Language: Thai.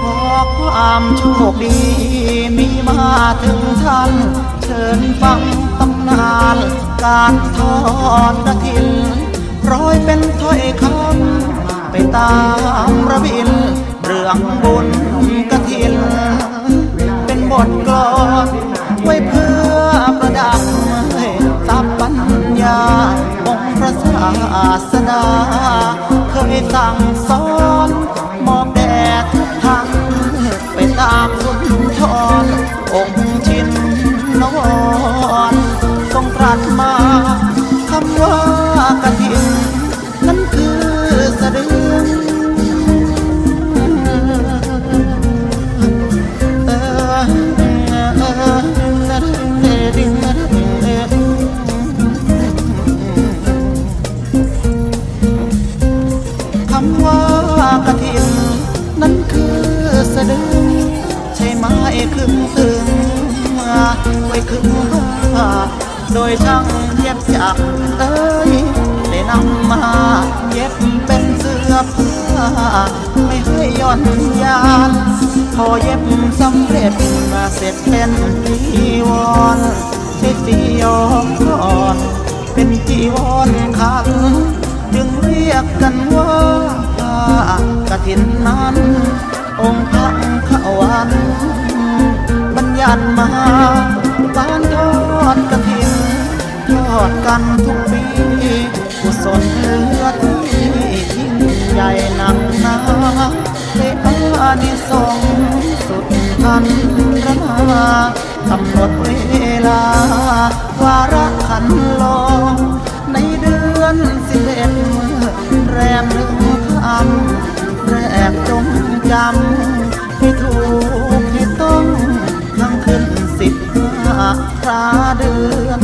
ขอความโชคดีมีมาถึงท่าน เชิญฟังตำนาน การทอดกระถิน ร้อยเป็นถ้อยคำไปตามระบิน เรื่องบุญกระถิน เป็นบทกลอนไว้เพื่อประดับให้ทรัพย์ปัญญาองค์พระศาสดาเคยสั่งสอนามสุนทรองค์ชินนวรทรงตรัสมาคำว่ากฐินนั้นคือสะดือเออเออดิ่งคำว่า ไว้คึงผ้าโดยช่างเย็บจักเอ้ยได้นำมาเย็บเป็นเสื้อผ้าไม่ให้ย่อนยาน พอเย็บสำเร็จมาเสร็จเป็นจีวรใช้สียอมก่อนเป็นจีวรขันจึงเรียกกันว่าผ้ากฐินนั้น องค์พระขวัน บัญญัติมา ทอดกันทุกปีกุศลเลือที่ยิ่งใหญ่หนักหนาได้อานิสงสุดพันรนากำหนดเวลา วาระขันลองในเดือนสิบเอ็ดแรมหนึ่งคำแรกจงจำให้ถูกให้ต้องทั้งขึ้นสิบห้าคราเดือน